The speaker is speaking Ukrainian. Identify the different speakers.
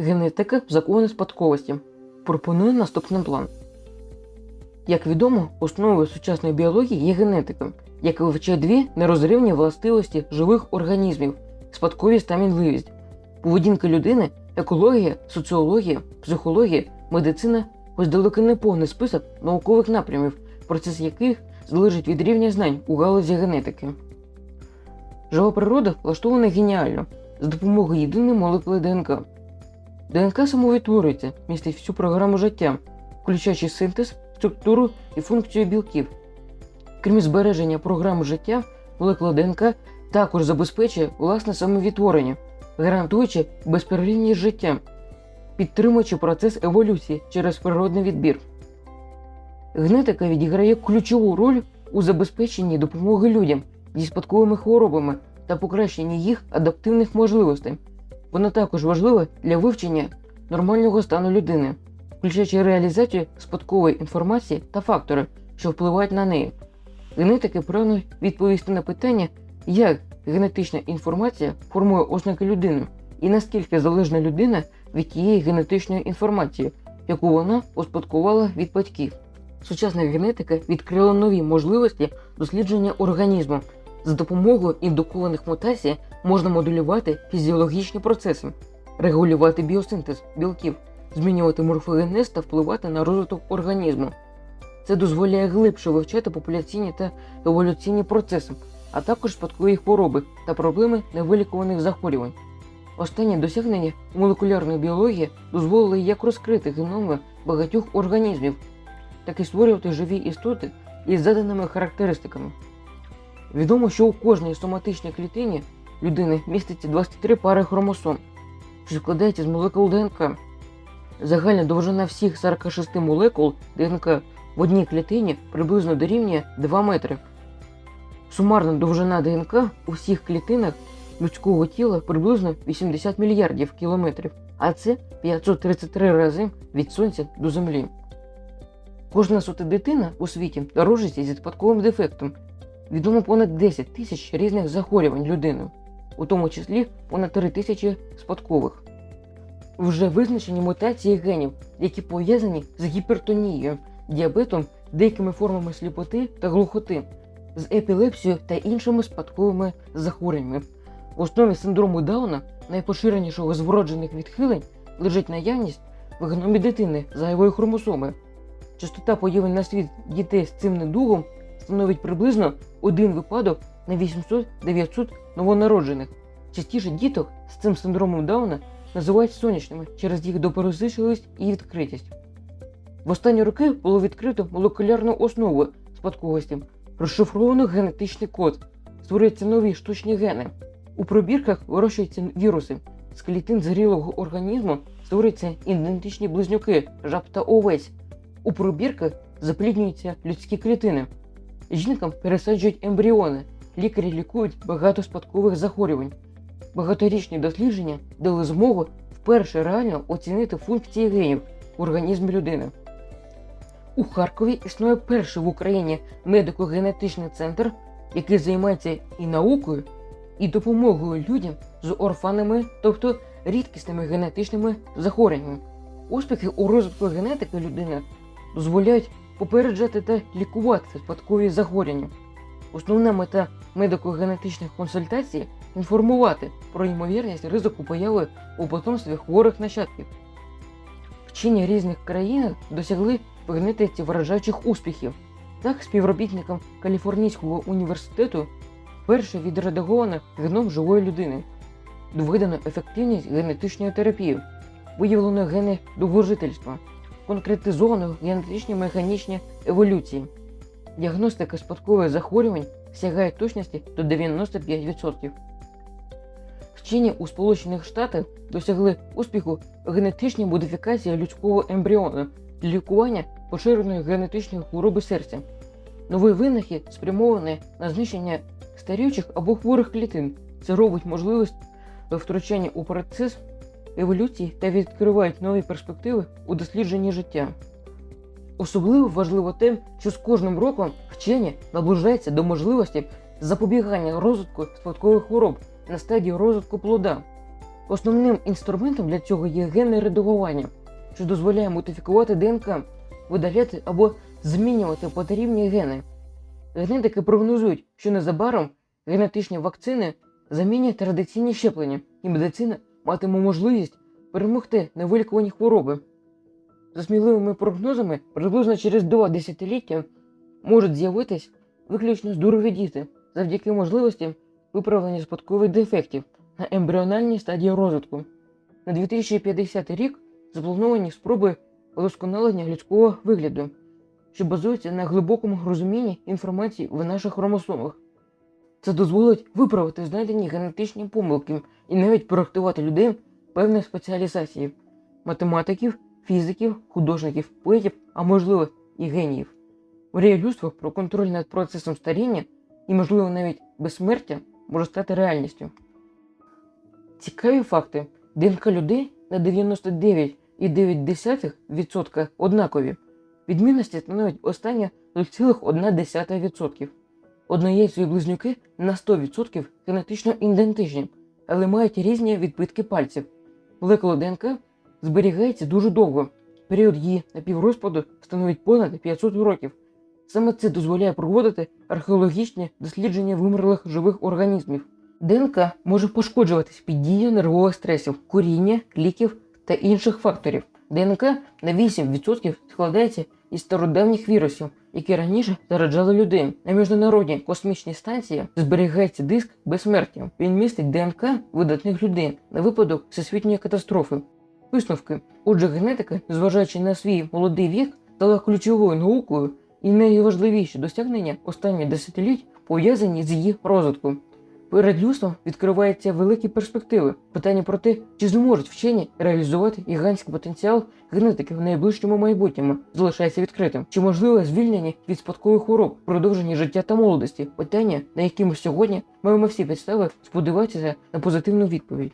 Speaker 1: Генетика закони спадковості. Пропоную наступний план. Як відомо, основою сучасної біології є генетика, яка вивчає дві нерозривні властивості живих організмів спадковість та мінливість, поведінка людини, екологія, соціологія, психологія, медицина ось далеко не повний список наукових напрямів, процес яких залежить від рівня знань у галузі генетики. Жива природа влаштована геніально за допомогою єдиної молекули ДНК. ДНК самовідтворюється, містить всю програму життя, включаючи синтез, структуру і функцію білків. Крім збереження програми життя, молекула ДНК також забезпечує власне самовідтворення, гарантуючи безперервність життя, підтримуючи процес еволюції через природний відбір. Генетика відіграє ключову роль у забезпеченні допомоги людям зі спадковими хворобами та покращенні їх адаптивних можливостей. Вона також важлива для вивчення нормального стану людини, включаючи реалізацію спадкової інформації та фактори, що впливають на неї. Генетики прагнуть відповісти на питання, як генетична інформація формує ознаки людини, і наскільки залежна людина від тієї генетичної інформації, яку вона успадкувала від батьків. Сучасна генетика відкрила нові можливості дослідження організму. За допомогою індукованих мутацій можна моделювати фізіологічні процеси, регулювати біосинтез білків, змінювати морфогенез та впливати на розвиток організму. Це дозволяє глибше вивчати популяційні та еволюційні процеси, а також спадкові хвороби та проблеми невилікуваних захворювань. Останні досягнення молекулярної біології дозволили як розкрити геноми багатьох організмів, так і створювати живі істоти із заданими характеристиками. Відомо, що у кожній соматичній клітині людини міститься 23 пари хромосом, що складається з молекул ДНК. Загальна довжина всіх 46 молекул ДНК в одній клітині приблизно дорівнює 2 метри. Сумарна довжина ДНК у всіх клітинах людського тіла приблизно 80 мільярдів кілометрів, а це 533 рази від Сонця до Землі. Кожна сота дитина у світі народжується зі спадковим дефектом. Відомо понад 10 тисяч різних захворювань людини, у тому числі понад 3 тисячі спадкових. Вже визначені мутації генів, які пов'язані з гіпертонією, діабетом, деякими формами сліпоти та глухоти, з епілепсією та іншими спадковими захворюваннями. В основі синдрому Дауна, найпоширенішого з вроджених відхилень, лежить наявність в геномі дитини зайвої хромосоми. Частота появи на світ дітей з цим недугом становить приблизно один випадок на 800-900 новонароджених. Частіше діток з цим синдромом Дауна називають сонячними через їх доброзичливість і відкритість. В останні роки було відкрито молекулярну основу спадковості, розшифровано генетичний код, створюються нові штучні гени. У пробірках вирощуються віруси. З клітин зрілого організму створюються ідентичні близнюки, жаб та овець. У пробірках запліднюються людські клітини. Жінкам пересаджують ембріони, лікарі лікують багато спадкових захворювань. Багаторічні дослідження дали змогу вперше реально оцінити функції генів в організмі людини. У Харкові існує перший в Україні медико-генетичний центр, який займається і наукою, і допомогою людям з орфанами, тобто рідкісними генетичними захворюваннями. Успіхи у розвитку генетики людини дозволяють попереджати та лікувати спадкові захворювання. Основна мета медико-генетичних консультацій інформувати про ймовірність ризику появи у потомстві хворих нащадків. Вчені різних країн досягли в генетиці вражаючих успіхів. Так, співробітникам Каліфорнійського університету вперше відредаговано геном живої людини, доведено ефективність генетичної терапії, виявлено гени довгожительства, конкретизовано генетичні механічні еволюції. Діагностика спадкових захворювань сягає точності до 95%. Вчені у Сполучених Штатах досягли успіху генетичній модифікації людського ембріону для лікування поширеної генетичної хвороби серця. Новий винахід спрямований на знищення старіючих або хворих клітин. Це робить можливість втручання у процес еволюції та відкривають нові перспективи у дослідженні життя. Особливо важливо те, що з кожним роком вчені наближаються до можливості запобігання розвитку спадкових хвороб на стадії розвитку плода. Основним інструментом для цього є генне редагування, що дозволяє модифікувати ДНК, видаляти або змінювати потрібні гени. Генетики прогнозують, що незабаром генетичні вакцини замінять традиційні щеплення, і медицина матиме можливість перемогти невилікувані хвороби. За сміливими прогнозами, приблизно через два десятиліття можуть з'явитись виключно здорові діти завдяки можливості виправлення спадкових дефектів на ембріональній стадії розвитку. На 2050 рік заплановані спроби удосконалення людського вигляду, що базується на глибокому розумінні інформації в наших хромосомах. Це дозволить виправити знайдені генетичні помилки і навіть проектувати людей певної спеціалізації математиків, фізиків, художників, поетів, а можливо і геніїв. Мрія людства про контроль над процесом старіння і, можливо, навіть безсмертя може стати реальністю. Цікаві факти. ДНК людей на 99,9% однакові. Відмінності становить останнє 0,1%. Однояйцеві близнюки на 100% генетично ідентичні, але мають різні відбитки пальців. Молекула ДНК зберігається дуже довго. Період її напіврозпаду становить понад 500 років. Саме це дозволяє проводити археологічні дослідження вимерлих живих організмів. ДНК може пошкоджуватись під дією нервових стресів, куріння, ліків та інших факторів. ДНК на 8% складається із стародавніх вірусів, які раніше зараджали людей. На міжнародній космічній станції зберігається диск безсмертя. Він містить ДНК видатних людей на випадок всесвітньої катастрофи. Висновки. Отже, генетика, зважаючи на свій молодий вік, стала ключовою наукою і найважливіші досягнення останніх десятиліть пов'язані з її розвитком. Перед людством відкриваються великі перспективи. Питання про те, чи зможуть вчені реалізувати гігантський потенціал генетики в найближчому майбутньому, залишається відкритим. Чи можливе звільнення від спадкових хвороб, продовження життя та молодості? Питання, на які ми сьогодні маємо всі підстави сподіватися на позитивну відповідь.